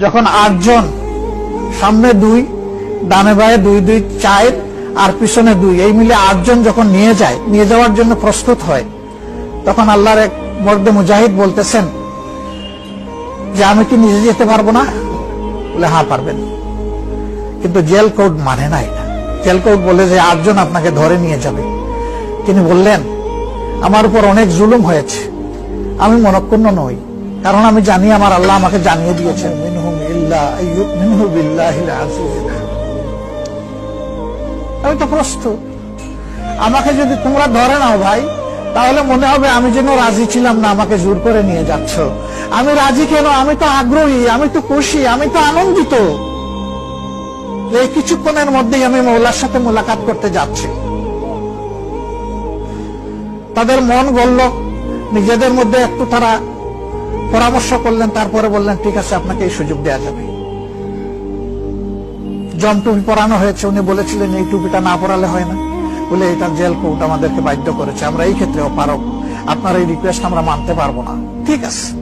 যখন আটজন, সামনে দুই, ডানে বায়ে দুই দুই, চার, আর পিছনে দুই, এই মিলে আটজন যখন নিয়ে যায়, নিয়ে যাওয়ার জন্য প্রস্তুত হয়, তখন আল্লাহর এক মর্দে মুজাহিদ বলতেছেন, যে আমি কি নিজে যেতে পারব না? বলে হ্যাঁ পারবেন। কিন্তু জেল কোড মানে না এটা। জেল কোড বলে যে আটজন আপনাকে ধরে নিয়ে যাবে। তিনি বললেন, আমার উপর অনেক জুলুম হয়েছে। আমি মনক্ষুণ্ণ নই। কারণ আমি জানি আমার আল্লাহ আমাকে জানিয়ে দিয়েছেন। আমি তো প্রস্তুত। আমাকে যদি তোমরা ধরে নাও ভাই, তাহলে মনে হবে আমি যেন রাজি ছিলাম না, আমাকে জোর করে নিয়ে যাচ্ছ। আমি রাজি কেন? আমি তো আগ্রহী, আমি তো খুশি, আমি তো আনন্দিত। এই কিছুক্ষণের মধ্যেই আমি মৌলার সাথে মোলাকাত করতে যাচ্ছি। তাদের মন গড়ল নিজেদের মধ্যে একটু তারা পরামর্শ করলেন, তারপরে বললেন, ঠিক আছে, আপনাকে এই সুযোগ দেওয়া যাবে। জম টুপি পরানো হয়েছে, উনি বলেছিলেন, এই টুপিটা না পরালে হয় না। বলে, এটা জেল কোর্ট আমাদেরকে বাধ্য করেছে, আমরা এই ক্ষেত্রে অপারক আপনার এই রিকোয়েস্ট আমরা মানতে পারব না। ঠিক আছে।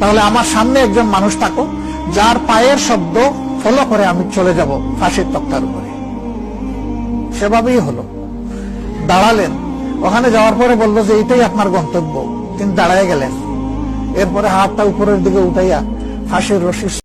তাহলে আমার সামনে একজন মানুষ থাকো, যার পায়ের শব্দ ফলো করে আমি চলে যাব ফাঁসির তক্তার উপরে। সেভাবেই হলো। দাঁড়ালেন। ওখানে যাওয়ার পরে বলল যে এটাই আপনার গন্তব্য। তিনি দাঁড়ায় গেলেন। এরপরে হাতটা উপরের দিকে উঠাইয়া ফাঁসির রশি